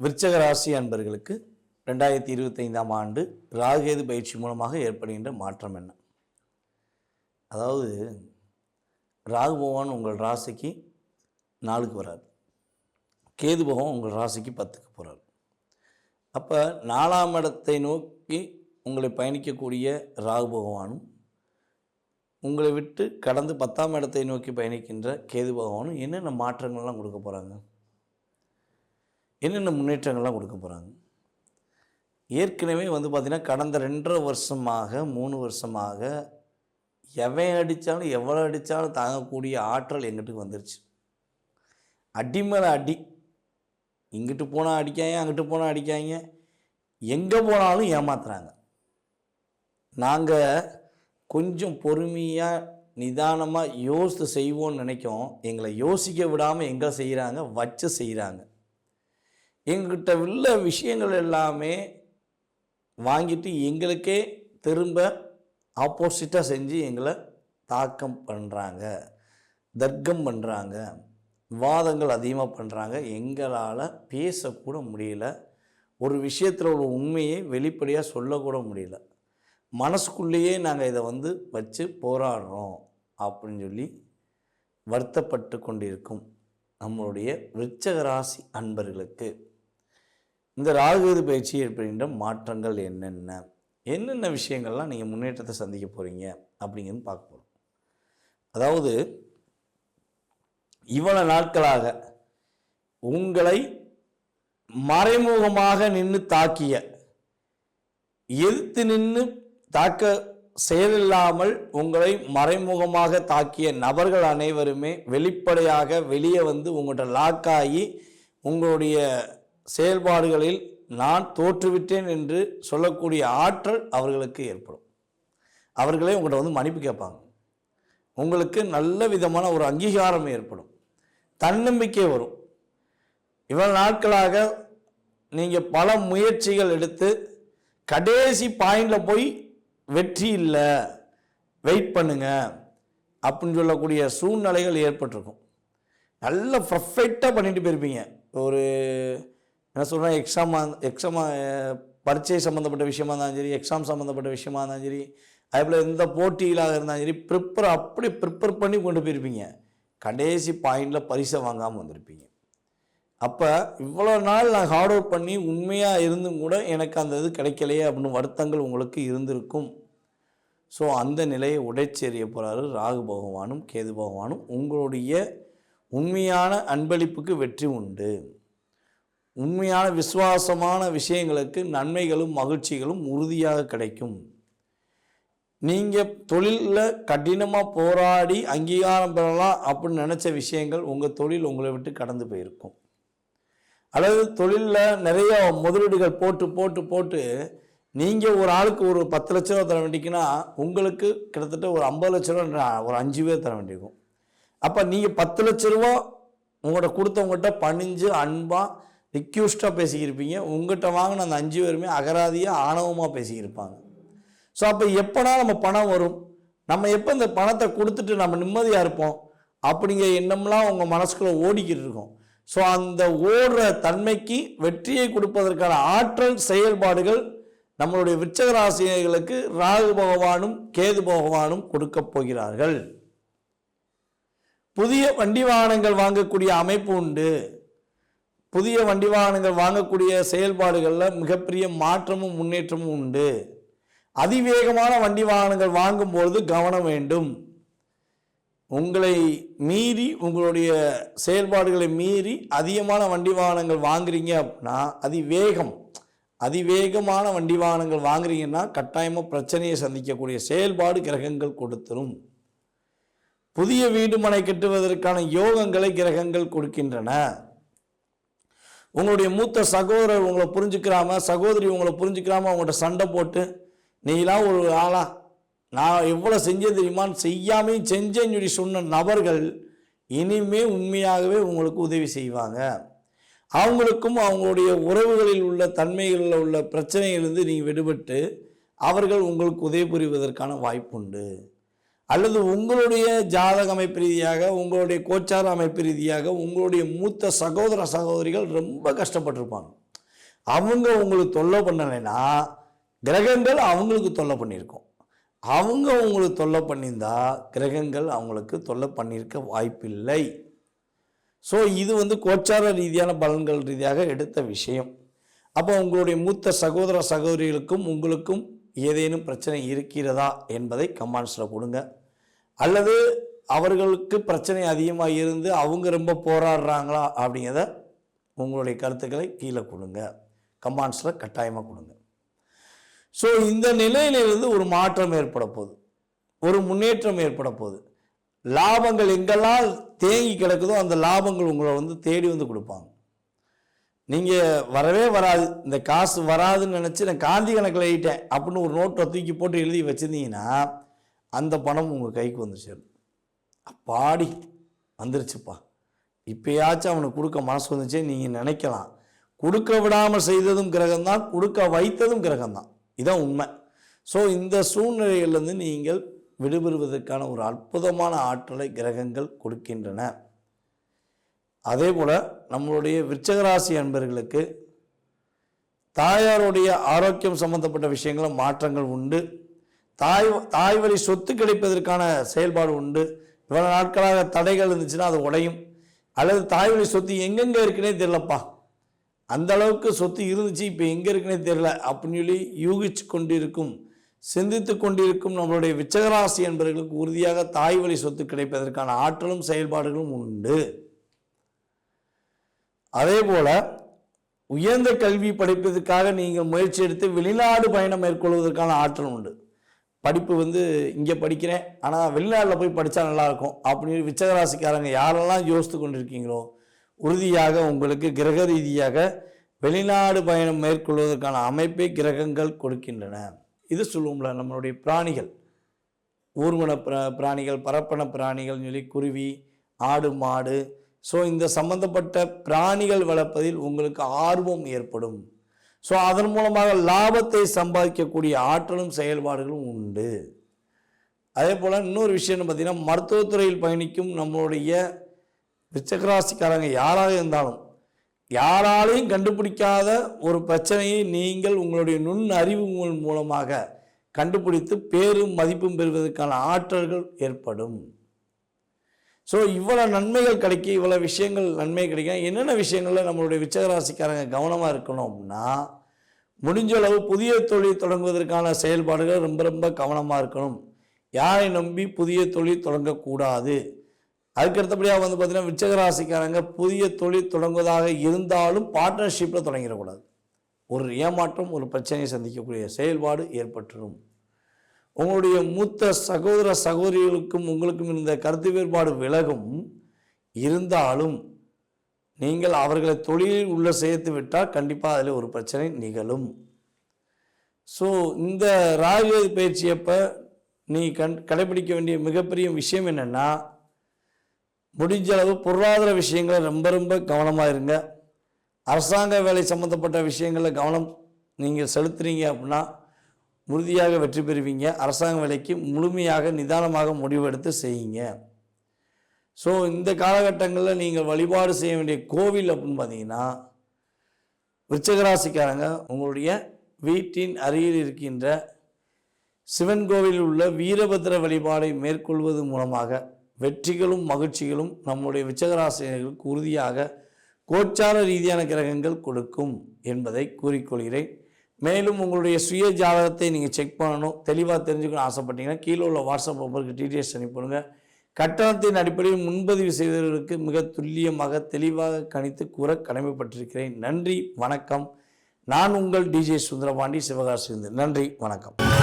விருச்சக ராசி அன்பர்களுக்கு ரெண்டாயிரத்தி இருபத்தைந்தாம் ஆண்டு ராகேது பயிற்சி மூலமாக ஏற்படுகின்ற மாற்றம் என்ன? அதாவது ராகு பகவான் உங்கள் ராசிக்கு நாலுக்கு வராது கேது பகவான் உங்கள் ராசிக்கு பத்துக்கு போகிறார் அப்போ நாலாம் இடத்தை நோக்கி உங்களை பயணிக்கக்கூடிய ராகு பகவானும் உங்களை விட்டு கடந்து பத்தாம் இடத்தை நோக்கி பயணிக்கின்ற கேது பகவானும் என்னென்ன மாற்றங்கள்லாம் கொடுக்க போகிறாங்க என்னென்ன முன்னேற்றங்கள்லாம் கொடுக்க போகிறாங்க ஏற்கனவே வந்து பார்த்திங்கன்னா கடந்த ரெண்டரை வருஷமாக மூணு வருஷமாக எவன் அடித்தாலும் எவ்வளோ அடித்தாலும் தாங்கக்கூடிய ஆற்றல் எங்கிட்டு வந்துருச்சு? அடி மேலே அடி. இங்கிட்டு போனால் அடிக்காங்க அங்கிட்டு போனால் அடிக்காங்க. எங்கே போனாலும் ஏமாத்துறாங்க. நாங்கள் கொஞ்சம் பொறுமையாக நிதானமாக யோசித்து செய்வோம்னு நினைக்கோம். எங்களை யோசிக்க விடாமல் எங்கே செய்கிறாங்க வச்சு செய்கிறாங்க எங்கிட்ட உள்ள விஷயங்கள் எல்லாமே வாங்கிட்டு எங்களுக்கே திரும்ப ஆப்போசிட்டாக செஞ்சு எங்களை தாக்கம் பண்ணுறாங்க தர்க்கம் பண்ணுறாங்க வாதங்கள் அதிகமாக பண்ணுறாங்க எங்களால் பேசக்கூட முடியல. ஒரு விஷயத்தில் ஒரு உண்மையை வெளிப்படையாக சொல்லக்கூட முடியல. மனசுக்குள்ளேயே நாங்கள் இதை வந்து வச்சு போராடுறோம் அப்படின்னு சொல்லி வருத்தப்பட்டு கொண்டிருக்கும் நம்மளுடைய விருச்சக ராசி அன்பர்களுக்கு. இந்த ராகுவது பயிற்சி ஏற்படுகின்ற மாற்றங்கள் என்னென்ன? என்னென்ன விஷயங்கள்லாம் நீங்கள் முன்னேற்றத்தை சந்திக்க போகிறீங்க அப்படிங்கிறது பார்க்க போகிறோம் அதாவது இவ்வளவு நாட்களாக உங்களை மறைமுகமாக நின்று தாக்கிய எதிர்த்து நின்று தாக்க செயலில்லாமல் உங்களை மறைமுகமாக தாக்கிய நபர்கள் அனைவருமே வெளிப்படையாக வெளியே வந்து உங்கள்கிட்ட லாக் ஆகி உங்களுடைய செயல்பாடுகளில் நான் தோற்றுவிட்டேன் என்று சொல்லக்கூடிய ஆற்றல் அவர்களுக்கு ஏற்படும். அவர்களே உங்கள்கிட்ட வந்து மன்னிப்பு கேட்பாங்க. உங்களுக்கு நல்ல விதமான ஒரு அங்கீகாரம் ஏற்படும். தன்னம்பிக்கை வரும். இவ்வளவு நாட்களாக நீங்கள் பல முயற்சிகள் எடுத்து கடைசி பாயிண்டில் போய் வெற்றி இல்லை வெயிட் பண்ணுங்க அப்படின்னு சொல்லக்கூடிய சூழ்நிலைகள் ஏற்பட்டிருக்கும். நல்ல பர்ஃபெக்டாக பண்ணிட்டு போயிருப்பீங்க. ஒரு என்ன சொல்கிறேன் எக்ஸாம் எக்ஸாம் பரீட்சை சம்மந்தப்பட்ட விஷயமா இருந்தாலும் சரி எக்ஸாம் சம்மந்தப்பட்ட விஷயமா இருந்தாலும் சரி அதேபோல் எந்த போட்டியிலாக இருந்தாலும் சரி ப்ரிப்பர் அப்படி ப்ரிப்பர் பண்ணி கொண்டு போயிருப்பீங்க. கடைசி பாயிண்டில் பரிசை வாங்காமல் வந்திருப்பீங்க. அப்போ இவ்வளோ நாள் நான் ஹார்ட் ஒர்க் பண்ணி உண்மையாக இருந்தும் கூட எனக்கு அந்த இது கிடைக்கலையே அப்படின்னு வருத்தங்கள் உங்களுக்கு இருந்திருக்கும். ஸோ அந்த நிலையை உடைச்செறிய போகிறாரு ராகு பகவானும் கேது பகவானும் உங்களுடைய உண்மையான அன்பளிப்புக்கு வெற்றி உண்டு. உண்மையான விசுவாசமான விஷயங்களுக்கு நன்மைகளும் மகிழ்ச்சிகளும் உறுதியாக கிடைக்கும். நீங்கள் தொழிலில் கடினமாக போராடி அங்கீகாரம் பெறலாம் அப்படின்னு நினச்ச விஷயங்கள் உங்கள் தொழில் உங்களை விட்டு கடந்து போயிருக்கும். அல்லது தொழிலில் நிறைய முதலீடுகள் போட்டு போட்டு போட்டு நீங்கள் ஒரு ஆளுக்கு ஒரு பத்து லட்ச ரூபா தர வேண்டிக்குன்னா உங்களுக்கு கிட்டத்தட்ட ஒரு ஐம்பது லட்ச ரூபா ஒரு அஞ்சு பேர் தர வேண்டியிருக்கும். அப்போ நீங்கள் பத்து லட்ச ரூபா உங்கள்கிட்ட கொடுத்தவங்ககிட்ட பணிஞ்சு அன்பாக ரிக்யூஸ்டாக பேசிக்கிருப்பீங்க. உங்கள்கிட்ட வாங்கின அந்த அஞ்சு பேருமே அகராதியாக ஆணவமாக பேசிக்கிருப்பாங்க. ஸோ அப்போ எப்போனா நம்ம பணம் வரும். நம்ம எப்போ இந்த பணத்தை கொடுத்துட்டு நம்ம நிம்மதியாக இருப்போம்? அப்படிங்கிற எண்ணம்லாம் உங்கள் மனசுக்குள்ளே ஓடிக்கிட்டு இருக்கும் ஸோ அந்த ஓடுற தன்மைக்கு வெற்றியை கொடுப்பதற்கான ஆற்றல் செயல்பாடுகள் நம்மளுடைய விச்சகராசினர்களுக்கு ராகு பகவானும் கேது பகவானும் கொடுக்க போகிறார்கள். புதிய வண்டி வாகனங்கள் வாங்கக்கூடிய அமைப்பு உண்டு. புதிய வண்டி வாகனங்கள் வாங்கக்கூடிய செயல்பாடுகளில் மிகப்பெரிய மாற்றமும் முன்னேற்றமும் உண்டு. அதிவேகமான வண்டி வாகனங்கள் வாங்கும்பொழுது கவனம் வேண்டும். உங்களை மீறி உங்களுடைய செயல்பாடுகளை மீறி அதிகமான வண்டி வாகனங்கள் வாங்குறீங்க அப்படின்னா அதிவேகம். அதிவேகமான வண்டி வாகனங்கள் வாங்குறீங்கன்னா கட்டாயமாக பிரச்சனையை சந்திக்கக்கூடிய செயல்பாடு கிரகங்கள் கொடுத்துரும். புதிய வீடு மனை கட்டுவதற்கான யோகங்களை கிரகங்கள் கொடுக்கின்றன. உங்களுடைய மூத்த சகோதரர் உங்களை புரிஞ்சுக்கிறாம சகோதரி உங்களை புரிஞ்சுக்கிறாம அவங்கள்ட்ட சண்டை போட்டு நீலாம் ஒரு ஆளா? நான் எவ்வளோ செஞ்சேன் தெரியுமான்னு செய்யாமையும் செஞ்சேன்னு சொல்லி சொன்ன நபர்கள் இனிமே உண்மையாகவே உங்களுக்கு உதவி செய்வாங்க. அவங்களுக்கும் அவங்களுடைய உறவுகளில் உள்ள தன்மைகளில் உள்ள பிரச்சனையிலிருந்து நீங்கள் விடுபட்டு அவர்கள் உங்களுக்கு உதவி புரிவதற்கான வாய்ப்புண்டு. அல்லது உங்களுடைய ஜாதக அமைப்பு ரீதியாக உங்களுடைய கோச்சார அமைப்பு ரீதியாக உங்களுடைய மூத்த சகோதர சகோதரிகள் ரொம்ப கஷ்டப்பட்டிருப்பாங்க. அவங்க உங்களுக்கு தொல்லை பண்ணலைன்னா கிரகங்கள் அவங்களுக்கு தொல்லை பண்ணியிருக்கோம். அவங்க உங்களுக்கு தொல்லை பண்ணியிருந்தா கிரகங்கள் அவங்களுக்கு தொல்லை பண்ணியிருக்க வாய்ப்பில்லை. ஸோ இது வந்து கோச்சார ரீதியான பலன்கள் ரீதியாக எடுத்த விஷயம். அப்போ உங்களுடைய மூத்த சகோதர சகோதரிகளுக்கும் உங்களுக்கும் ஏதேனும் பிரச்சனை இருக்கிறதா என்பதை கமாண்ட்ஸில் கொடுங்க. அல்லது அவர்களுக்கு பிரச்சனை அதிகமாக இருந்து அவங்க ரொம்ப போராடுறாங்களா அப்படிங்கிறத உங்களுடைய கருத்துக்களை கீழே கொடுங்க. கமாண்ட்ஸில் கட்டாயமாக கொடுங்க. ஸோ இந்த நிலையிலிருந்து ஒரு மாற்றம் ஏற்பட போகுது. ஒரு முன்னேற்றம் ஏற்பட போகுது. லாபங்கள் எங்கெல்லாம் தேங்கி கிடக்குதோ அந்த லாபங்கள் உங்களை வந்து தேடி வந்து கொடுப்பாங்க. நீங்கள் வரவே வராது. இந்த காசு வராதுன்னு நினச்சி நான் காந்தி கணக்கில் எழுதிட்டேன் அப்படின்னு ஒரு நோட்டை தூக்கி போட்டு எழுதி வச்சுருந்தீங்கன்னா அந்த பணம் உங்கள் கைக்கு வந்து சேரும். அப்பாடி வந்துருச்சுப்பா. இப்போயாச்சும் அவனுக்கு கொடுக்க மனசு வந்துச்சே நீங்கள் நினைக்கலாம். கொடுக்க விடாமல் செய்ததும் கிரகம்தான் கொடுக்க வைத்ததும் கிரகம்தான். இதான் உண்மை. ஸோ இந்த சூழ்நிலையிலேருந்து நீங்கள் விடுபெறுவதற்கான ஒரு அற்புதமான ஆற்றலை கிரகங்கள் கொடுக்கின்றன. அதே போல் நம்மளுடைய விருச்சகராசி அன்பர்களுக்கு தாயாருடைய ஆரோக்கியம் சம்பந்தப்பட்ட விஷயங்களும் மாற்றங்கள் உண்டு. தாய் தாய் வழி சொத்து கிடைப்பதற்கான செயல்பாடு உண்டு. இவ்வளோ நாட்களாக தடைகள் இருந்துச்சுன்னா அது உடையும். அல்லது தாய் வழி சொத்து எங்கெங்கே இருக்குன்னே தெரிலப்பா அந்த அளவுக்கு சொத்து இருந்துச்சு இப்போ எங்கே இருக்குன்னே தெரில அப்படின்னு சொல்லி யூகிச்சு கொண்டிருக்கும் சிந்தித்து கொண்டிருக்கும் நம்மளுடைய விச்சகராசி என்பவர்களுக்கு உறுதியாக தாய் வழி சொத்து கிடைப்பதற்கான ஆற்றலும் செயல்பாடுகளும் உண்டு. அதே போல் உயர்ந்த கல்வி படிப்பதற்காக நீங்கள் முயற்சி எடுத்து வெளிநாடு பயணம் மேற்கொள்வதற்கான ஆற்றல் உண்டு. படிப்பு வந்து இங்கே படிக்கிறேன் ஆனால் வெளிநாட்டில் போய் படித்தா நல்லாயிருக்கும். அப்படின்னு விச்சகராசிக்காரங்க யாரெல்லாம் யோசித்து கொண்டிருக்கீங்களோ உறுதியாக உங்களுக்கு கிரக ரீதியாக வெளிநாடு பயணம் மேற்கொள்வதற்கான அமைப்பை கிரகங்கள் கொடுக்கின்றன. இது சொல்லுவோம்ல நம்மளுடைய பிராணிகள். ஊர்வன பிராணிகள் பரப்பன பிராணிகள் சொல்லி குருவி ஆடு மாடு ஸோ இந்த சம்பந்தப்பட்ட பிராணிகள் வளர்ப்பதில் உங்களுக்கு ஆர்வம் ஏற்படும். ஸோ அதன் மூலமாக லாபத்தை சம்பாதிக்கக்கூடிய ஆற்றலும் செயல்பாடுகளும் உண்டு. அதே போல் இன்னொரு விஷயம்னு பார்த்திங்கன்னா மருத்துவத்துறையில் பயணிக்கும் நம்மளுடைய விச்சகராசிக்காரங்க யாராக இருந்தாலும் யாராலையும் கண்டுபிடிக்காத ஒரு பிரச்சனையை நீங்கள் உங்களுடைய நுண் அறிவுகள் மூலமாக கண்டுபிடித்து பேரும் மதிப்பும் பெறுவதற்கான ஆற்றல்கள் ஏற்படும். ஸோ இவ்வளோ நன்மைகள் கிடைக்க இவ்வளோ விஷயங்கள் நன்மை கிடைக்கும். என்னென்ன விஷயங்களில் நம்மளுடைய விச்சகராசிக்காரங்க கவனமாக இருக்கணும் அப்படின்னா முடிஞ்ச அளவு புதிய தொழில் தொடங்குவதற்கான செயல்பாடுகள் ரொம்ப ரொம்ப கவனமாக இருக்கணும். யாரை நம்பி புதிய தொழில் தொடங்கக்கூடாது? அதுக்கு அடுத்தபடியாக வந்து பார்த்திங்கன்னா விச்சகராசிக்காரங்க புதிய தொழில் தொடங்குவதாக இருந்தாலும் பார்ட்னர்ஷிப்பில் தொடங்கிடக்கூடாது. ஒரு ஏமாற்றம் ஒரு பிரச்சனையை சந்திக்கக்கூடிய செயல்பாடு ஏற்பட்டுரும். உங்களுடைய மூத்த சகோதர சகோதரிகளுக்கும் உங்களுக்கும் இருந்த கருத்து வேறுபாடு விலகும். இருந்தாலும் நீங்கள் அவர்களை தொழிலில் உள்ள சேர்த்து விட்டால் கண்டிப்பாக அதில் ஒரு பிரச்சனை நிகழும். ஸோ இந்த ராகு பயிற்சியப்போ நீ கண் கடைபிடிக்க வேண்டிய மிகப்பெரிய விஷயம் என்னென்னா முடிஞ்ச அளவு பொருளாதார விஷயங்களை ரொம்ப ரொம்ப கவனமாக இருங்க. அரசாங்க வேலை சம்மந்தப்பட்ட விஷயங்களில் கவனம் நீங்கள் செலுத்துறீங்க அப்படின்னா உறுதியாக வெற்றி பெறுவீங்க. அரசாங்க வேலைக்கு முழுமையாக நிதானமாக முடிவெடுத்து செய்யுங்க. ஸோ இந்த காலகட்டங்களில் நீங்கள் வழிபாடு செய்ய வேண்டிய கோவில் அப்படின்னு பார்த்தீங்கன்னா விருச்சகராசிக்காரங்க உங்களுடைய வீட்டின் அருகில் இருக்கின்ற சிவன் கோவிலில் உள்ள வீரபத்திர வழிபாடை மேற்கொள்வது மூலமாக வெற்றிகளும் மகிழ்ச்சிகளும் நம்முடைய விச்சகராசிரியர்களுக்கு உறுதியாக கோச்சார ரீதியான கிரகங்கள் கொடுக்கும் என்பதை கூறிக்கொள்கிறேன். மேலும் உங்களுடைய சுய ஜாதகத்தை நீங்கள் செக் பண்ணணும். தெளிவாக தெரிஞ்சுக்கணும் ஆசைப்பட்டீங்கன்னா கீழே உள்ள வாட்ஸ்அப் நம்பருக்கு டீட்டெயில்ஸ் அனுப்பிடுங்க கட்டணத்தின் அடிப்படையில் முன்பதிவு செய்தவர்களுக்கு மிக துல்லியமாக தெளிவாக கணித்து கூற கடமைப்பட்டிருக்கிறேன். நன்றி வணக்கம். நான் உங்கள் டிஜே சுந்தரபாண்டி சிவகாசி நன்றி வணக்கம்.